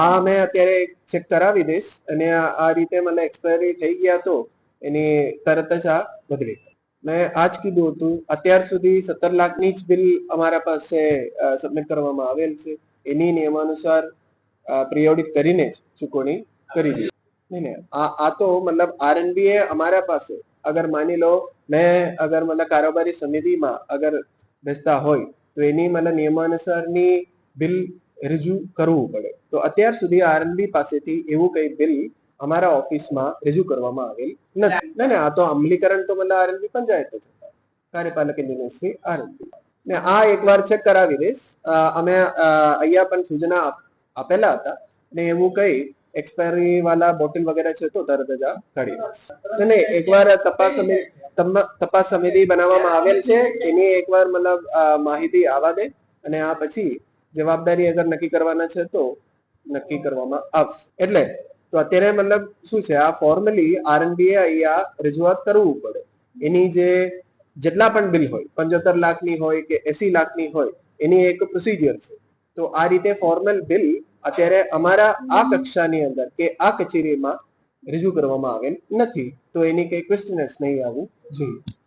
આ મેં અત્યારે ચેક કરાવી દઈશ. અને આ રીતે મને એક્સપાયરી થઈ ગયા તો એની તરત જ આ બદલી મેં આ જ કીધું હતું, અત્યાર સુધી સત્તર લાખની જ બિલ અમારા પાસે સબમિટ કરવામાં આવેલ છે. એની નિયમાનુસાર પ્રિયોડિત કરીને જ ચૂકવણી કરી દીધી નહીં આ આ તો મતલબ આરએનબી એ અમારા પાસે. અગર માની લો, મેં અગર મતલબ કારોબારી સમિતિમાં અગર બેસતા હોય, તો એની મતલબ નિયમાનુસારની બિલ રજૂ કરવું પડે. તો અત્યાર સુધી આરએનબી પાસેથી એવું કઈ બિલ અમારા ઓફિસમાં રજૂ કરવામાં આવેલ નથી. ના ના, આ તો અમલીકરણ તો મતલબ આરએનબી પંચાયત જ કાર્યપાલક ઇન્જિનિયર આરએનબી ને આ એકવાર ચેક કરાવી દઈશ. અમે અહીંયા પણ સૂચના આપેલા હતા. ને એવું કઈ એક્સપાયરી વાળા બોટલ વગેરે છે તો તરત જ આ કાઢી દઈશ નહીં એકવાર તપાસ સમિતિ તપાસ સમિતિ બનાવવામાં આવેલ છે. એની એકવાર મતલબ માહિતી આવવા દે. અને આ પછી જવાબદારી અગર નક્કી કરવાના છે તો નક્કી કરવામાં આવશે. એટલે તો અત્યારે મતલબ શું છે? આ ફોર્મલી આરએનબીએ અહીંયા રજૂઆત કરવું પડે. એની જે જેટલા પણ બિલ હોય, પંચોતેર લાખની હોય કે એસી લાખની હોય, એની એક પ્રોસિજર છે. તો આ રીતે ફોર્મલ બિલ અત્યારે અમારા આ કક્ષાની અંદર કે આ કચેરીમાં રજૂ કરવામાં આવેલ નથી. તો એની કઈ ક્વેશ્ચનસ નહીં આવવું જોઈએ.